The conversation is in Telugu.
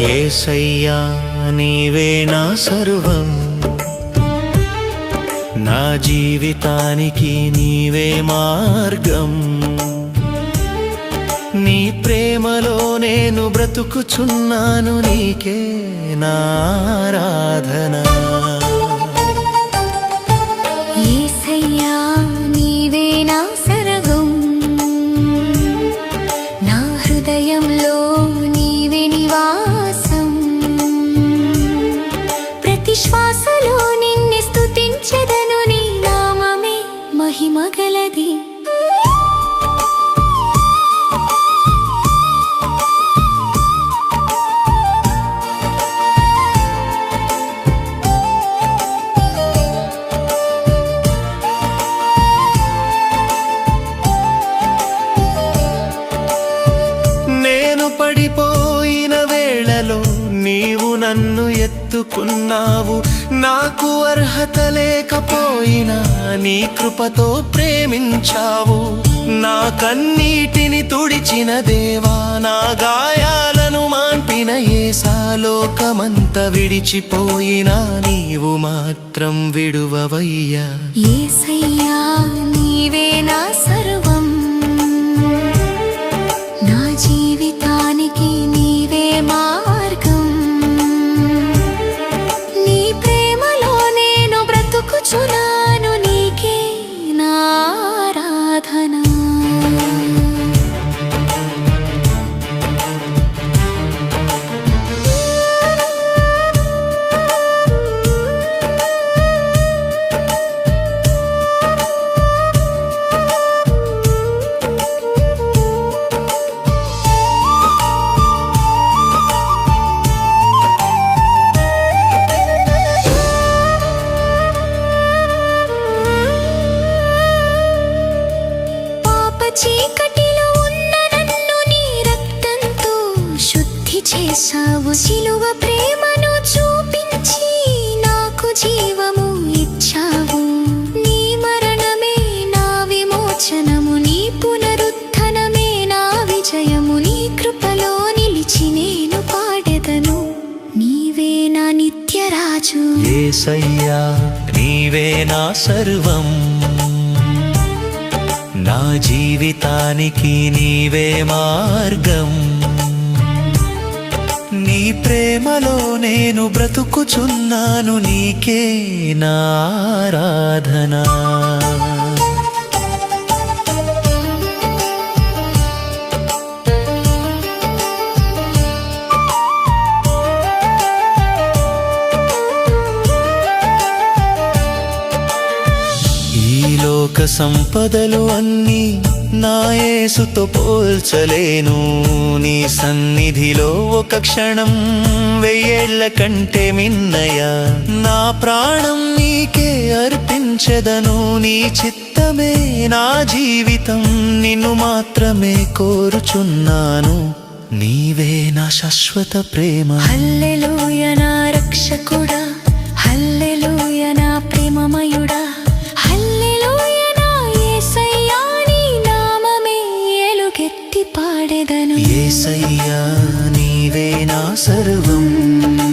ఏసయ్యా నీవే నా సర్వం. నా జీవితానికి నీవే మార్గం. నీ ప్రేమలో నేను బ్రతుకుచున్నాను నీకే నారాధన పడిపోయిన వేళలో నీవు నన్ను ఎత్తుకున్నావు. నాకు అర్హత లేకపోయినా నీ కృపతో ప్రేమించావు. నా కన్నీటిని తుడిచిన దేవా నా గాయాలను మాన్పిన ఏసాలోకమంత విడిచిపోయినా నీవు మాత్రం విడువవయ్యా. ఏసయ్యా నీవే చేశావు శిలువ ప్రేమను చూపించి నాకు జీవము ఇచ్చావు. నీ మరణమే నా విమోచనము నీ పునరుత్థనమే నా విజయము నీ కృపలో నిలిచి నేను పాడెదను. నీవే నా నిత్యరాజు. ఏసయ్యా నీవే నా సర్వం. నా జీవితానికి నీవే మార్గం. నీ ప్రేమలో నేను బ్రతుకుచున్నాను నీకే నారాధనా ఈ లోక సంపదలు అన్నీ నాయేసుతో పోల్చలేను. నీ సన్నిధిలో ఒక క్షణం వెయ్యేళ్ళ కంటే మిన్నయ నా ప్రాణం నీకే అర్పించదను. నీ చిత్తమే నా జీవితం. నిన్ను మాత్రమే కోరుచున్నాను. నీవే నా శాశ్వత ప్రేమ. హల్లెలూయ పాడెదను. ఏసయ్యా నీవే నా సర్వం.